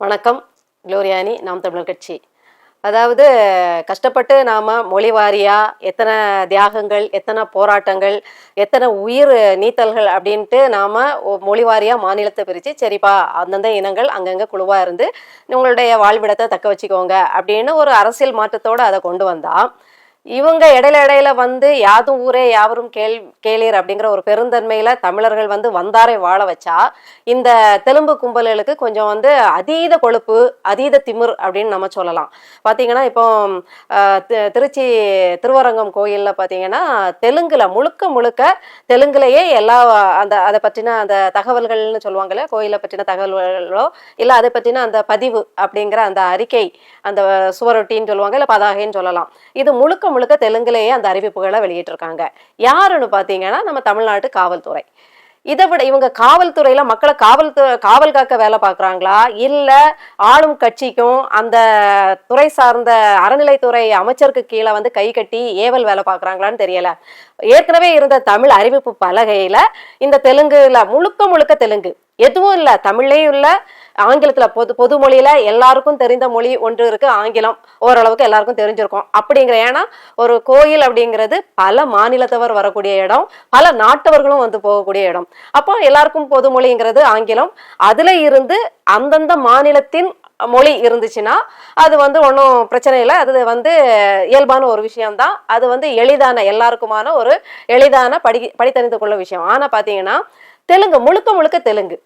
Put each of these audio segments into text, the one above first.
வணக்கம் குளோரியானி நாம் தமிழர் கட்சி. அதாவது கஷ்டப்பட்டு நாம் மொழி வாரியாக எத்தனை தியாகங்கள் எத்தனை போராட்டங்கள் எத்தனை உயிர் நீத்தல்கள் அப்படின்ட்டு நாம் மொழி வாரியாக மாநிலத்தை பிரித்து சரிப்பா அந்தந்த இனங்கள் அங்கங்கே குழுவாக இருந்து உங்களுடைய வாழ்விடத்தை தக்க வச்சுக்கோங்க அப்படின்னு ஒரு அரசியல் மாற்றத்தோடு அதை கொண்டு வந்தால் இவங்க இடையில இடையில வந்து யாதும் ஊரே யாவரும் கேள் கேளீர் அப்படிங்கிற ஒரு பெருந்தன்மையில தமிழர்கள் வந்து வந்தாரை வாழ வச்சா இந்த தெலும்பு கும்பல்களுக்கு கொஞ்சம் வந்து அதீத கொழுப்பு அதீத திமிர் அப்படின்னு நம்ம சொல்லலாம். பார்த்தீங்கன்னா இப்போ தி- திருச்சி திருவரங்கம் கோயிலில் பார்த்தீங்கன்னா தெலுங்குல முழுக்க முழுக்க தெலுங்குலயே எல்லா அந்த அதை பற்றின அந்த தகவல்கள்னு சொல்லுவாங்கல்ல கோயிலை பற்றின தகவல்களோ இல்லை அதை பற்றின அந்த பதிவு அப்படிங்கிற அந்த அறிக்கை அந்த சுவரொட்டின்னு சொல்லுவாங்க இல்லை பதாகைன்னு சொல்லலாம். இது முழுக்க முழுக்க தெலுங்குலேயே அந்த அறிவிப்புகளை வெளியிட்டிருக்காங்க. யாருன்னு பார்த்தீங்கன்னா நம்ம தமிழ்நாட்டு காவல்துறை. இதை விட இவங்க காவல்துறையில மக்களை காவல் காவல் காக்க வேலை பார்க்குறாங்களா இல்லை ஆளும் கட்சிக்கும் அந்த துறை சார்ந்த அறநிலைத்துறை அமைச்சருக்கு கீழே வந்து கை கட்டி ஏவல் வேலை பார்க்குறாங்களான்னு தெரியல. ஏற்கனவே இருந்த தமிழ் அறிவிப்பு பலகையில இந்த தெலுங்குல முழுக்க முழுக்க தெலுங்கு. எதுவும் இல்லை தமிழ்லேயும் இல்லை ஆங்கிலத்துல பொது பொது மொழியில் எல்லாருக்கும் தெரிந்த மொழி ஒன்று இருக்கு ஆங்கிலம். ஓரளவுக்கு எல்லாருக்கும் தெரிஞ்சிருக்கும். அப்படிங்கிற ஏன்னா ஒரு கோயில் அப்படிங்கிறது பல மாநிலத்தவர் வரக்கூடிய இடம் பல நாட்டவர்களும் வந்து போகக்கூடிய இடம். அப்போ எல்லாருக்கும் பொது மொழிங்கிறது ஆங்கிலம். அதுல இருந்து அந்தந்த மாநிலத்தின் மொழி இருந்துச்சுன்னா அது வந்து ஒன்றும் பிரச்சனை இல்லை. அது வந்து இயல்பான ஒரு விஷயம்தான். அது வந்து எளிதான எல்லாருக்குமான ஒரு எளிதான படி படித்தறிந்து கொள்ள விஷயம். ஆனால் பார்த்தீங்கன்னா தெலுங்கு முழுக்க முழுக்க தெலுங்கு.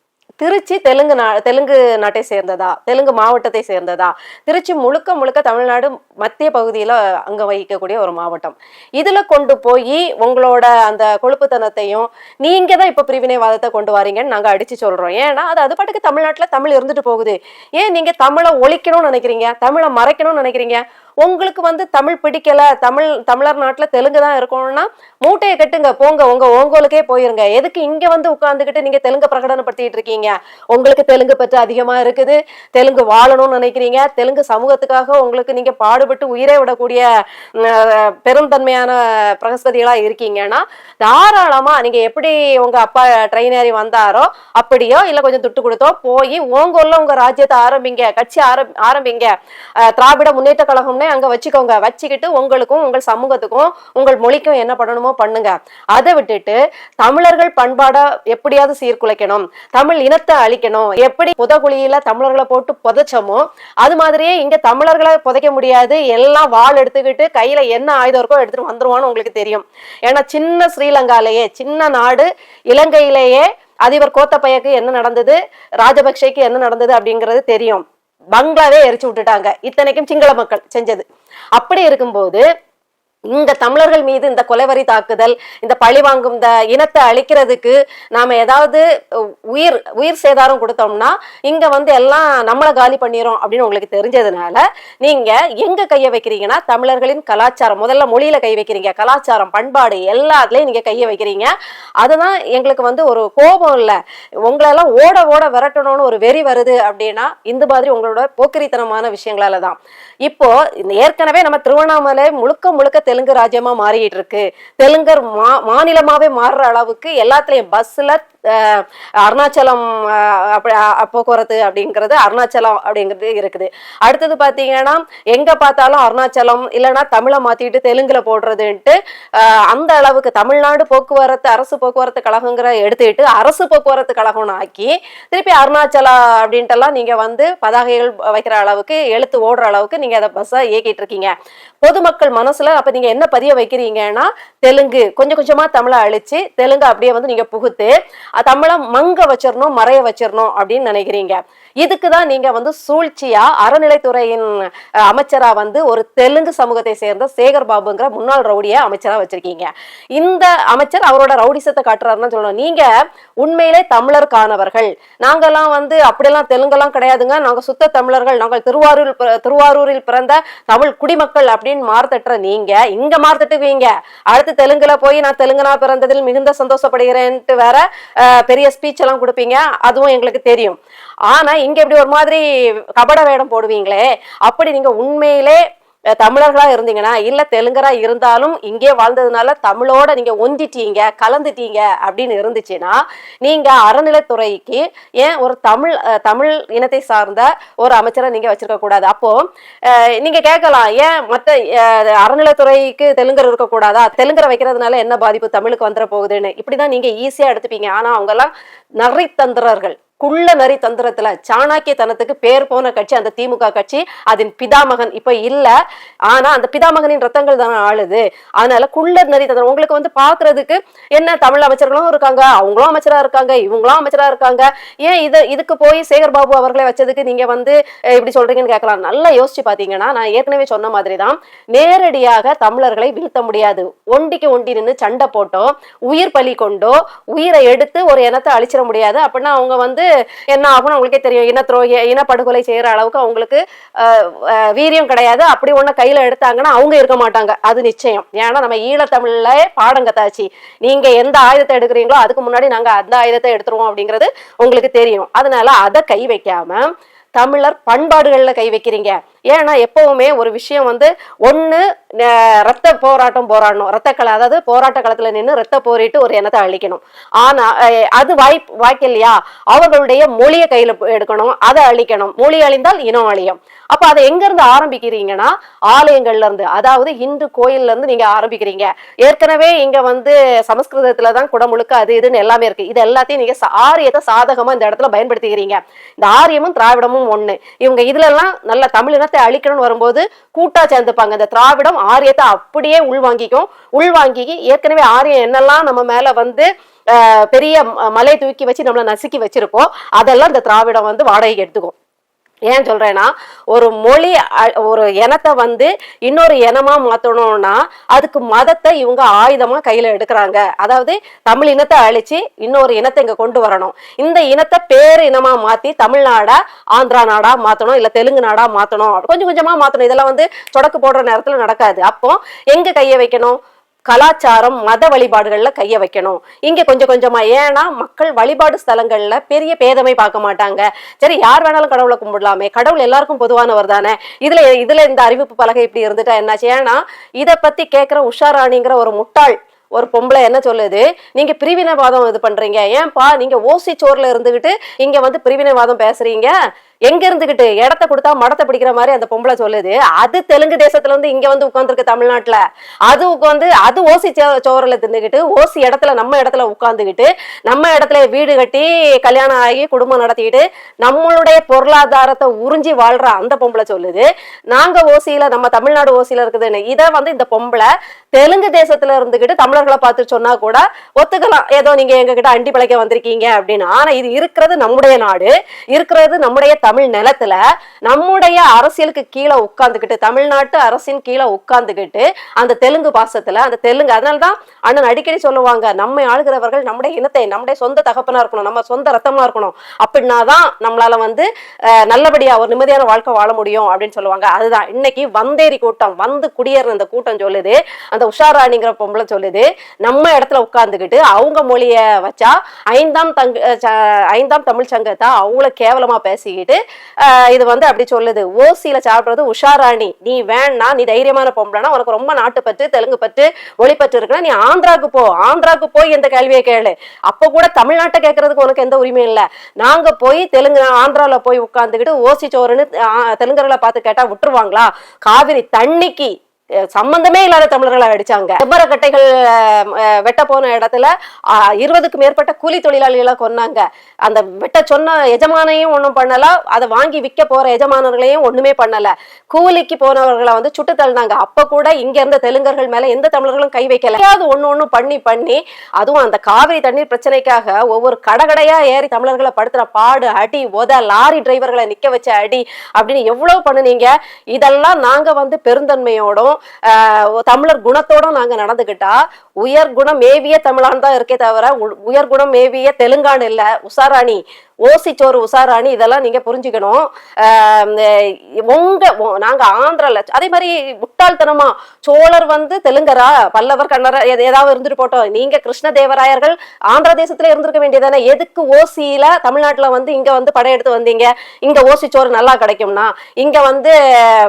திருச்சி தெலுங்கு நா தெலுங்கு நாட்டை சேர்ந்ததா? தெலுங்கு மாவட்டத்தை சேர்ந்ததா? திருச்சி முழுக்க முழுக்க தமிழ்நாடு மத்திய பகுதியில் அங்க வகிக்கக்கூடிய ஒரு மாவட்டம். இதில் கொண்டு போய் உங்களோட அந்த கொழுப்புத்தனத்தையும் நீங்கள் தான் இப்போ பிரிவினைவாதத்தை கொண்டு வாரீங்கன்னு நாங்கள் அடித்து சொல்கிறோம் ஏன்னா அது அது பாட்டுக்கு தமிழ்நாட்டில் தமிழ் இருந்துட்டு போகுது. ஏன் நீங்கள் தமிழை ஒழிக்கணும்னு நினைக்கிறீங்க? தமிழை மறைக்கணும்னு நினைக்கிறீங்க? உங்களுக்கு வந்து தமிழ் பிடிக்கல தமிழ் தமிழர் நாட்டில் தெலுங்கு தான் இருக்கணும்னா மூட்டையை கட்டுங்க போங்க உங்க ஓங்கோலுக்கே போயிருங்க. எதுக்கு இங்க வந்து உட்காந்துக்கிட்டு நீங்க தெலுங்கு பிரகடனப்படுத்திட்டு இருக்கீங்க? உங்களுக்கு தெலுங்கு பற்று அதிகமா இருக்குது. தெலுங்கு வாழணும்னு நினைக்கிறீங்க. தெலுங்கு சமூகத்துக்காக உங்களுக்கு நீங்க பாடுபட்டு உயிரை விடக்கூடிய பெருந்தன்மையான பிரகஸ்பதிகளா இருக்கீங்கன்னா தாராளமா நீங்க எப்படி உங்க அப்பா ட்ரெயின் ஏறி வந்தாரோ அப்படியோ இல்ல கொஞ்சம் துட்டு கொடுத்தோ போய் ஓங்கோல்ல உங்க ராஜ்யத்தை ஆரம்பிங்க கட்சி ஆரம்பி ஆரம்பிங்க. திராவிட முன்னேற்ற கழகம்னே அங்க வச்சுக்கோங்க. வச்சுக்கிட்டு உங்களுக்கும் உங்கள் சமூகத்துக்கும் உங்கள் மொழிக்கும் என்ன பண்ணணுமோ பண்ணுங்க. அதை விட்டுட்டு தமிழர்கள் பண்பாடா எப்படியாவது சீர்குலைக்கணும். தமிழ் இனத்தை அழிக்கணும். எப்படி புதகுழியில தமிழர்களை போட்டு புதைச்சோமோ அது மாதிரியே இங்க தமிழர்களை புதைக்க முடியாது. எல்லாம் வாள் எடுத்துக்கிட்டு கையில என்ன ஆயுதம் இருக்கோ எடுத்துட்டு வந்துருவான்னு உங்களுக்கு தெரியும். ஏன்னா சின்ன ஸ்ரீலங்காலேயே சின்ன நாடு இலங்கையிலேயே அதிபர் கோத்தப்பையக்கு என்ன நடந்தது? ராஜபக்சேக்கு என்ன நடந்தது அப்படிங்கிறது தெரியும். பங்களாவே எரிச்சு விட்டுட்டாங்க. இத்தனைக்கும் சிங்கள மக்கள் செஞ்சது. அப்படி இருக்கும்போது இங்க தமிழர்கள் மீது இந்த கொலைவரி தாக்குதல் இந்த பழி வாங்கும் இந்த இனத்தை அழிக்கிறதுக்கு நாம ஏதாவது உயிர் உயிர் சேதாரம் கொடுத்தோம்னா இங்க வந்து எல்லாம் நம்மளை காலி பண்ணிடும் அப்படின்னு உங்களுக்கு தெரிஞ்சதுனால நீங்க எங்க கைய வைக்கிறீங்கன்னா தமிழர்களின் கலாச்சாரம் முதல்ல மொழியில கை வைக்கிறீங்க கலாச்சாரம் பண்பாடு எல்லாத்துலயும் நீங்க கைய வைக்கிறீங்க. அதுதான் எங்களுக்கு வந்து ஒரு கோபம் இல்லை. உங்களெல்லாம் ஓட ஓட விரட்டணும்னு ஒரு வெறி வருது அப்படின்னா இந்த மாதிரி உங்களோட போக்கிரித்தனமான விஷயங்களால தான் இப்போ இந்த ஏற்கனவே நம்ம திருவண்ணாமலை முழுக்க முழுக்க தெலுங்கு ராஜ்யமா மாறிட்டு இருக்கு. தெலுங்கர் மா மாநிலமாவே மாறுற அளவுக்கு எல்லாத்துலயும் பஸ்ல அருணாச்சலம் அப்படி போக்குவரத்து அப்படிங்கிறது அருணாச்சலம் அப்படிங்கிறது இருக்குது. அடுத்தது பார்த்தீங்கன்னா எங்கே பார்த்தாலும் அருணாச்சலம் இல்லைன்னா தமிழை மாற்றிட்டு தெலுங்கில் போடுறதுன்ட்டு அந்த அளவுக்கு தமிழ்நாடு போக்குவரத்து அரசு போக்குவரத்து கழகங்கிற எடுத்துக்கிட்டு அரசு போக்குவரத்து கழகம்னு ஆக்கி திருப்பி அருணாச்சலா அப்படின்ட்டுலாம் நீங்கள் வந்து பதாகைகள் வைக்கிற அளவுக்கு எழுத்து ஓடுற அளவுக்கு நீங்கள் அதை பஸ்ஸாக இயக்கிட்டு இருக்கீங்க பொதுமக்கள் மனசில் அப்போ நீங்கள் என்ன பதிய வைக்கிறீங்கன்னா தெலுங்கு கொஞ்சம் கொஞ்சமாக தமிழை அழிச்சு தெலுங்கு அப்படியே வந்து நீங்கள் புகுத்து தமிழை மங்க வச்சிடணும் மறைய வச்சிடணும் அப்படின்னு நினைக்கிறீங்க. இதுக்கு தான் நீங்க வந்து சூழ்ச்சியா அறநிலைத்துறையின் அமைச்சரா வந்து ஒரு தெலுங்கு சமூகத்தை சேர்ந்த சேகர் பாபுங்கிற முன்னாள் ரவுடியை அமைச்சரா வச்சிருக்கீங்க. இந்த அமைச்சர் அவரோட ரவுடிசத்தை காட்டுறாருன்னு சொல்லணும். நீங்க உண்மையிலே தமிழருக்கானவர்கள் நாங்கெல்லாம் வந்து அப்படியெல்லாம் தெலுங்கெல்லாம் கிடையாதுங்க. நாங்க சுத்த தமிழர்கள். நாங்கள் திருவாரூர் பிற- திருவாரூரில் பிறந்த தமிழ் குடிமக்கள் அப்படின்னு மார்த்தட்டுற நீங்க இங்க மார்த்தட்டுவீங்க அடுத்து தெலுங்குல போய் நான் தெலுங்கனா பிறந்ததில் மிகுந்த சந்தோஷப்படுகிறேன்ட்டு வேற பெரிய ஸ்பீச் எல்லாம் கொடுப்பீங்க. அதுவும் எங்களுக்கு தெரியும். ஆனா இங்க இப்படி ஒரு மாதிரி கபட வேடம் போடுவீங்களே அப்படி நீங்க உண்மையிலே தமிழர்களா இருந்தீங்கன்னா இல்ல தெலுங்கரா இருந்தாலும் இங்கே வாழ்ந்ததுனால தமிழோட நீங்க ஒந்திட்டீங்க கலந்துட்டீங்க அப்படின்னு இருந்துச்சுன்னா நீங்க அறநிலைத்துறைக்கு ஏன் ஒரு தமிழ் தமிழ் இனத்தை சார்ந்த ஒரு அமைச்சரை நீங்க வச்சிருக்க கூடாது? அப்போ நீங்க கேட்கலாம் ஏன் மற்ற அறநிலைத்துறைக்கு தெலுங்கர் இருக்கக்கூடாதா தெலுங்கரை வைக்கிறதுனால என்ன பாதிப்பு தமிழுக்கு வந்துட போகுதுன்னு? இப்படிதான் நீங்க ஈஸியா எடுத்துப்பீங்க. ஆனா அவங்க எல்லாம் நரித்தந்திரர்கள். குள்ள நரி தந்திரத்துல சாணாக்கியத்தனத்துக்கு பேர் போன கட்சி அந்த திமுக கட்சி அதன் பிதாமகன் இப்ப இல்ல. ஆனா அந்த பிதாமகனின் ரத்தங்கள் தானே ஆளுது. அதனால குள்ள நரி தந்திரம் உங்களுக்கு வந்து பாக்குறதுக்கு என்ன தமிழ் அமைச்சர்களும் இருக்காங்க அவங்களும் அமைச்சரா இருக்காங்க இவங்களும் அமைச்சரா இருக்காங்க. ஏன் இது இதுக்கு போய் சேகர் பாபு அவர்களை வச்சதுக்கு நீங்க வந்து இப்படி சொல்றீங்கன்னு கேட்கலாம். நல்லா யோசிச்சு பாத்தீங்கன்னா நான் ஏற்கனவே சொன்ன மாதிரி தான் நேரடியாக தமிழர்களை வீழ்த்த முடியாது. ஒண்டிக்கு ஒண்டி நின்று சண்டை போட்டோ உயிர் பலி கொண்டோ உயிரை எடுத்து ஒரு இனத்தை அழிச்சிட முடியாது. அப்படின்னா அவங்க வந்து என்ன ஆகும்னு உங்களுக்கே தெரியும். இன துரோகி இனப்படுகொலை செய்யற அளவுக்கு அவங்களுக்கு வீரியம் கிடையாது. அப்படி ஒண்ணு கையில எடுத்தாங்கன்னா அவங்க இருக்க மாட்டாங்க. அது நிச்சயம். ஏன்னா நம்ம ஈழத்தமிழ்ல பாடங்கத்தாச்சு நீங்க எந்த ஆயுதத்தை எடுக்கிறீங்களோ அதுக்கு முன்னாடி நாங்க அந்த ஆயுதத்தை எடுத்துருவோம் அப்படிங்கிறது உங்களுக்கு தெரியும். அதனால அதை கை வைக்காம தமிழர் பண்பாடுகளில் கை வைக்கிறீங்க. ஏன்னா எப்பவுமே ஒரு விஷயம் வந்து ஒன்று ரத்த போராட்டம் போராடணும். ரத்த அதாவது போராட்ட களத்தில் நின்று ரத்த போரிட்டு ஒரு இனத்தை அழிக்கணும். ஆனால் அது வாய் வாய்க்கலையா அவர்களுடைய மொழியை கையில் எடுக்கணும். அதை அழிக்கணும். மொழி அழிந்தால் இனம் அழியும். அப்போ அதை எங்கேருந்து ஆரம்பிக்கிறீங்கன்னா ஆலயங்கள்லேருந்து அதாவது இந்து கோயில்ல இருந்து ஆரம்பிக்கிறீங்க. ஏற்கனவே இங்கே வந்து சமஸ்கிருதத்தில் தான் குடமுழுக்க அது இதுன்னு எல்லாமே இருக்குது இது எல்லாத்தையும் நீங்கள் ஆரியத்தை சாதகமாக இந்த இடத்துல பயன்படுத்திக்கிறீங்க. இந்த ஆரியமும் திராவிடமும் ஒண்ணு. இவங்க இதுல எல்லாம் நல்ல தமிழ் இனத்தை அழிக்கணும்னு வரும்போது கூட்டா சேர்ந்துப்பாங்க. இந்த திராவிடம் ஆரியத்தை அப்படியே உள்வாங்கிக்கும். உள்வாங்கி ஏற்கனவே ஆரியம் என்னெல்லாம் நம்ம மேல வந்து பெரிய மலை தூக்கி வச்சு நம்மளை நசுக்கி வச்சிருக்கோம். அதெல்லாம் இந்த திராவிடம் வந்து வாடகைக்கு எடுத்துக்கும். ஏன் சொல்கிறேன்னா ஒரு மொழி அ- ஒரு இனத்தை வந்து இன்னொரு இனமாக மாற்றணும்னா அதுக்கு மதத்தை இவங்க ஆயுதமாக கையில் எடுக்கிறாங்க. அதாவது தமிழ் இனத்தை அழித்து இன்னொரு இனத்தை இங்கே கொண்டு வரணும். இந்த இனத்தை பேர் இனமாக மாற்றி தமிழ்நாடா ஆந்திரா நாடாக மாற்றணும் இல்லை தெலுங்கு நாடாக மாற்றணும் கொஞ்சம் கொஞ்சமாக மாற்றணும் இதெல்லாம் வந்து சொடக்கு போடுற நேரத்தில் நடக்காது. அப்போ எங்கே கையை வைக்கணும்? கலாச்சாரம் மத வழிபாடுகள்ல கைய வைக்கணும். இங்க கொஞ்சம் கொஞ்சமா ஏன்னா மக்கள் வழிபாடு ஸ்தலங்கள்ல பெரிய பேதமை பார்க்க மாட்டாங்க. சரி யார் வேணாலும் கடவுளை கும்பிடலாமே. கடவுள் எல்லாருக்கும் பொதுவானவர் தானே. இதுல இதுல இந்த அறிவிப்பு பலகை இப்படி இருந்துட்டா என்னாச்சு? ஏன்னா இதை பத்தி கேட்கிற உஷாராணிங்கிற ஒரு முட்டாள் ஒரு பொம்பளை என்ன சொல்லுது? நீங்க பிரிவினைவாதம் இது பண்றீங்க. ஏன்பா நீங்க ஓசி சோர்ல இருந்துகிட்டு இங்க வந்து பிரிவினைவாதம் பேசுறீங்க? எங்க இருந்துகிட்டு இடத்த கொடுத்தா மடத்தை பிடிக்கிற மாதிரி அந்த பொம்பளை சொல்லுது. அது தெலுங்கு தேசத்துல இருந்து இங்க வந்து உட்காந்துருக்கு தமிழ்நாட்டுல. அது உட்காந்து அது ஓசி சோ- சோறுல தின்னுக்கிட்டு ஓசி இடத்துல நம்ம இடத்துல உட்காந்துக்கிட்டு நம்ம இடத்துல வீடு கட்டி கல்யாணம் ஆகி குடும்பம் நடத்திக்கிட்டு நம்மளுடைய பொருளாதாரத்தை உறிஞ்சி வாழ்ற அந்த பொம்பளை சொல்லுது. நாங்க ஓசியில நம்ம தமிழ்நாடு ஓசியில இருக்குதுன்னு. இதை வந்து இந்த பொம்பளை தெலுங்கு தேசத்துல இருந்துகிட்டு தமிழர்களை பார்த்து சொன்னா கூட ஒத்துக்கலாம். ஏதோ நீங்க எங்ககிட்ட அண்டி பிழைக்க வந்திருக்கீங்க அப்படின்னு. ஆனா இது இருக்கிறது நம்முடைய நாடு. இருக்கிறது நம்முடைய தமிழ் நிலத்துல நம்முடைய அரசியலுக்கு கீழே உட்காந்துக்கிட்டு தமிழ்நாட்டு அரசின் கீழே உட்காந்துக்கிட்டு அந்த தெலுங்கு பாசத்துல அந்த தெலுங்கு அதனாலதான் அண்ணன் அடிக்கடி சொல்லுவாங்க நம்மை ஆளுகிறவர்கள் நம்முடைய இனத்தை நம்முடைய சொந்த தகப்பனா இருக்கணும் நம்ம சொந்த ரத்தமா இருக்கணும். அப்படின்னா தான் நம்மளால வந்து நல்லபடியா ஒரு நிம்மதியான வாழ்க்கை வாழ முடியும் அப்படின்னு சொல்லுவாங்க. அதுதான். இன்னைக்கு வந்தேரி கூட்டம் வந்து குடியேற இந்த கூட்டம் சொல்லுது. அந்த உஷாராணிங்கிற பொம்பளை சொல்லுது. நம்ம இடத்துல உட்கார்ந்துக்கிட்டு அவங்க மொழிய வச்சா ஐந்தாம் தங்க ச- ஐந்தாம் தமிழ் சங்கத்தை அவங்கள கேவலமா பேசிக்கிட்டு இது வந்து அப்படி சொல்லுது. ஓசியில சாப்பிடுறது உஷாராணி. நீ வேணா நீ தைரியமான பொம்பளைனா உனக்கு ரொம்ப நாட்டு பற்று தெலுங்கு பற்று ஒளிப்பற்று இருக்குன்னா நீ ஆந்திராக்கு போ. ஆந்திராக்கு போய் இந்த கேள்வியை கேளு. அப்ப கூட தமிழ்நாட்டை கேட்கறதுக்கு உனக்கு எந்த உரிமையும் இல்ல. நாங்க போய் தெலுங்கு ஆந்திரால போய் உட்கார்ந்துக்கிட்டு ஓசி சோறுன்னு தெலுங்கர்களை பார்த்து கேட்டா விட்டுருவாங்களா? காவிரி தண்ணிக்கு சம்பந்தமே இல்லாத தமிழர்களை அடிச்சாங்க. செம்மரக்கட்டைகள் வெட்ட போன இடத்துல இருபதுக்கு மேற்பட்ட கூலி தொழிலாளிகளை கொன்னாங்க. அந்த வெட்ட சொன்ன எஜமானையும் ஒன்றும் பண்ணல. அதை வாங்கி விற்க போற எஜமானர்களையும் ஒண்ணுமே பண்ணல. கூலிக்கு போனவர்களை வந்து சுட்டு தள்ளினாங்க. அப்ப கூட இங்க இருந்த தெலுங்கர்கள் மேல எந்த தமிழர்களும் கை வைக்கல. ஏதாவது ஒண்ணு ஒண்ணு பண்ணி பண்ணி அதுவும் அந்த காவிரி தண்ணீர் பிரச்சனைக்காக ஒவ்வொரு கடகடையா ஏறி தமிழர்களை படுத்துற பாடு அடி உத லாரி டிரைவர்களை நிக்க வச்ச அடி அப்படின்னு எவ்வளவு பண்ணுனீங்க? இதெல்லாம் நாங்க வந்து பெருந்தன்மையோடும் தமிழர் குணத்தோட நாங்க நடந்துகிட்டா உயர் குணம் மேவிய தமிழான் தான் இருக்கே தவிர உயர் குணம் மேவிய தெலுங்கான் இல்ல உஷாராணி ஓசிச்சோறு உசாராணி இதெல்லாம் நீங்க புரிஞ்சுக்கணும். உங்க நாங்க ஆந்திரால அதே மாதிரி முட்டாள்தனமா சோழர் வந்து தெலுங்கரா பல்லவர் கன்னரா எது- ஏதாவது இருந்துட்டு போட்டோம். நீங்க கிருஷ்ணதேவராயர்கள் ஆந்திர தேசத்துல இருந்திருக்க வேண்டியதானே? எதுக்கு ஓசியில தமிழ்நாட்டுல வந்து இங்க வந்து படையெடுத்து வந்தீங்க? இங்க ஓசிச்சோறு நல்லா கிடைக்கும்னா இங்க வந்து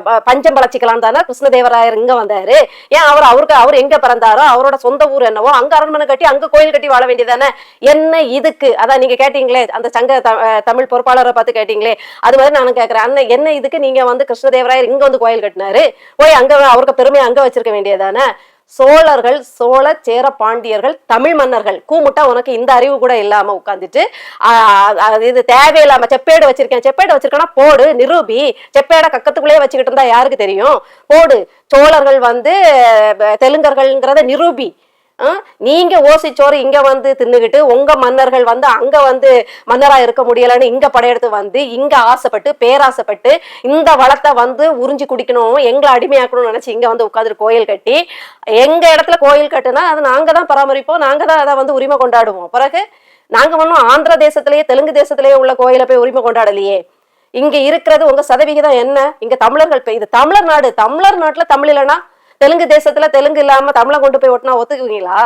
ப- பஞ்சம் பழச்சிக்கலாம் தானே? கிருஷ்ணதேவராயர் இங்க வந்தாரு. ஏன் அவர் அவருக்கு அவர் எங்க பிறந்தாரோ அவரோட சொந்த ஊர் என்னவோ அங்க அரண்மனை கட்டி அங்க கோயில் கட்டி வாழ வேண்டியதானே? என்ன இதுக்கு? அதான் நீங்க கேட்டீங்களே அந்த சங்க தமிழ் பொறுப்பாளரை பார்த்து கேட்டீங்களே அது மாதிரி நான் கேட்கறேன் அண்ணன் என்ன இதுக்கு நீங்க வந்து கிருஷ்ணதேவராயர் இங்க வந்து கோயில் கட்டினாரு? போய் அங்க அவருக்கு பெருமையை அங்க வச்சிருக்க வேண்டியதானே சோழர்கள் சோழ சேர பாண்டியர்கள் தமிழ் மன்னர்கள் கூமுட்டா உனக்கு இந்த அறிவு கூட இல்லாம உட்காந்துட்டு இது தேவையில்லாம செப்பேடு வச்சிருக்கேன் செப்பேடு வச்சிருக்கேன்னா போடு நிரூபி செப்பேட கக்கத்துக்குள்ளேயே வச்சுக்கிட்டு இருந்தா யாருக்கு தெரியும்? போடு சோழர்கள் வந்து தெலுங்கர்கள்ங்கிறத நிரூபி நீங்க ஓசிச்சோறு இங்க வந்து தின்னுகிட்டு உங்க மன்னர்கள் வந்து அங்க வந்து மன்னரா இருக்க முடியலன்னு இங்க படையெடுத்து வந்து இங்க ஆசைப்பட்டு பேராசைப்பட்டு இந்த வளத்தை வந்து உறிஞ்சி குடிக்கணும் எங்களை அடிமையாக்கணும்னு நினைச்சு இங்க வந்து உட்காந்து கோயில் கட்டி எங்க இடத்துல கோயில் கட்டுனா அது நாங்க தான் பராமரிப்போம் நாங்க தான் அதை வந்து உரிமை கொண்டாடுவோம். பிறகு நாங்க ஒன்றும் ஆந்திர தேசத்திலேயே தெலுங்கு தேசத்திலேயே உள்ள கோயிலை போய் உரிமை கொண்டாடலையே. இங்க இருக்கிறது உங்க சதவிகிதம் என்ன? இங்க தமிழர்கள் இது தமிழர் நாடு தமிழர் நாட்டுல தமிழ் இல்லைன்னா தெலுங்கு தேசத்துல தெலுங்கு இல்லாம தமிழை கொண்டு போய் ஒட்டினா ஒத்துக்குவீங்களா?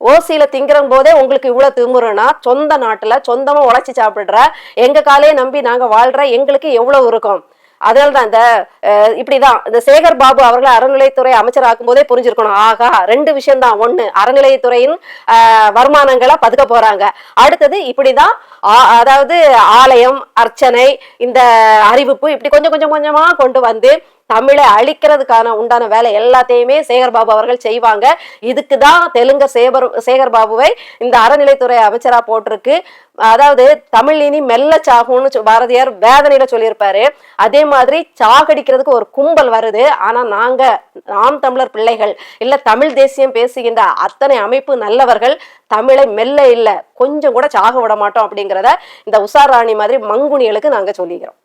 ஓசியில திங்கிற போதே உங்களுக்கு இவ்வளவு திமுறனா சொந்த நாட்டுல சொந்தமா உழைச்சி சாப்பிடுற எங்க காலையே நம்பி நாங்க வாழ்ற எங்களுக்கு எவ்வளவு இருக்கும்? அதனால தான் இந்த இப்படிதான். இந்த சேகர் பாபு அவர்களை அறநிலையத்துறை அமைச்சர் ஆக்கும் போதே புரிஞ்சிருக்கணும். ஆகா ரெண்டு விஷயம் தான் ஒண்ணு அறநிலையத்துறையின் வருமானங்களை பதுக்க போறாங்க. அடுத்தது இப்படிதான் அதாவது ஆலயம் அர்ச்சனை இந்த அறிவிப்பு இப்படி கொஞ்சம் கொஞ்சம் கொஞ்சமா கொண்டு வந்து தமிழை அழிக்கிறதுக்கான உண்டான வேலை எல்லாத்தையுமே சேகர் பாபு அவர்கள் செய்வாங்க. இதுக்கு தான் தெலுங்க சேகர் சேகர் பாபுவை இந்த அறநிலைத்துறை அமைச்சரா போட்டிருக்கு. அதாவது தமிழ் இனி மெல்ல சாகும்னு சொ- பாரதியார் வேதனையில சொல்லியிருப்பாரு. அதே மாதிரி சாகடிக்கிறதுக்கு ஒரு கும்பல் வருது. ஆனா நாங்க நாம் தமிழர் பிள்ளைகள் இல்ல தமிழ் தேசியம் பேசுகின்ற அத்தனை அமைப்பு நல்லவர்கள் தமிழை மெல்ல இல்ல கொஞ்சம் கூட சாக விட மாட்டோம் அப்படிங்கிறத இந்த உஷார் ராணி மாதிரி மங்குனிகளுக்கு நாங்க சொல்லிக்கிறோம்.